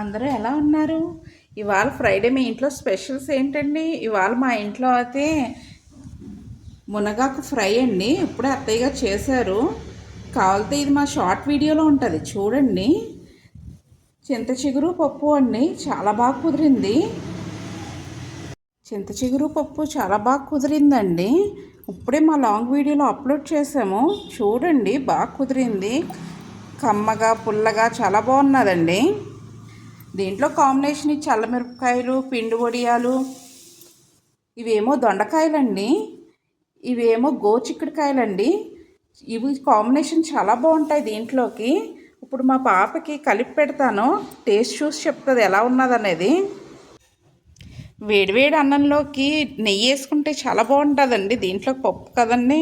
అందరూ ఎలా ఉన్నారు? ఇవాళ ఫ్రైడే మీ ఇంట్లో స్పెషల్స్ ఏంటండి? ఇవాళ మా ఇంట్లో అయితే మునగాకు ఫ్రై అండి. ఇప్పుడే అత్తయ్య గారు చేశారు. కావాలితే ఇది మా షార్ట్ వీడియోలో ఉంటుంది. చూడండి. చింత చిగురు పప్పు అండి. చాలా బాగా కుదిరింది. చింత చిగురు పప్పు చాలా బాగా కుదిరిందండి. ఇప్పుడే మా లాంగ్ వీడియోలో అప్లోడ్ చేసాము చూడండి బాగా కుదిరింది. కమ్మగా పుల్లగా చాలా బాగున్నదండి. దీంట్లో కాంబినేషన్ చల్ల మిరపకాయలు పిండి వడియాలు ఇవేమో దొండకాయలండి ఇవేమో గోచిక్కుడుకాయలండి. ఇవి కాంబినేషన్ చాలా బాగుంటాయి దీంట్లోకి. ఇప్పుడు మా పాపకి కలిపి పెడతాను. టేస్ట్ చూసి చెప్తుంది ఎలా ఉన్నదనేది. వేడివేడి అన్నంలోకి నెయ్యి వేసుకుంటే చాలా బాగుంటుందండి. దీంట్లో పప్పు కదండి.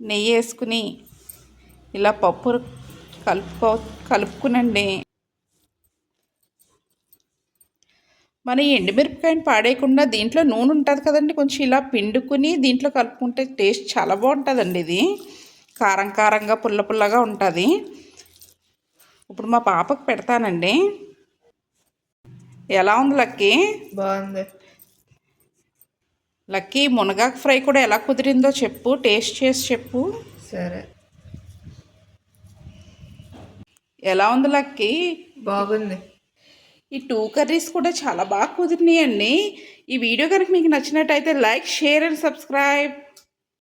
నెయ్యి వేసుకుని ఇలా పప్పు కలుపుకో కలుపుకునండి. మన ఈ ఎండుమిరపకాయని పాడేయకుండా దీంట్లో నూనె ఉంటుంది కదండి కొంచెం ఇలా పిండుకుని దీంట్లో కలుపుకుంటే టేస్ట్ చాలా బాగుంటుందండి ఇది. కారం కారంగా పుల్ల పుల్లగా ఉంటుంది. ఇప్పుడు మా పాపకు పెడతానండి. ఎలా ఉంది లక్కీ? బాగుంది. లక్కీ మునగాకు ఫ్రై కూడా ఎలా కుదిరిందో చెప్పు టేస్ట్ చేసి చెప్పు. సరే. ఎలా ఉంది లక్కీ? బాగుంది. ఈ టూ కర్రీస్ కూడా చాలా బాగా కుదిరినాయండి. ఈ వీడియో కనుక మీకు నచ్చినట్టయితే లైక్ షేర్ అండ్ సబ్స్క్రైబ్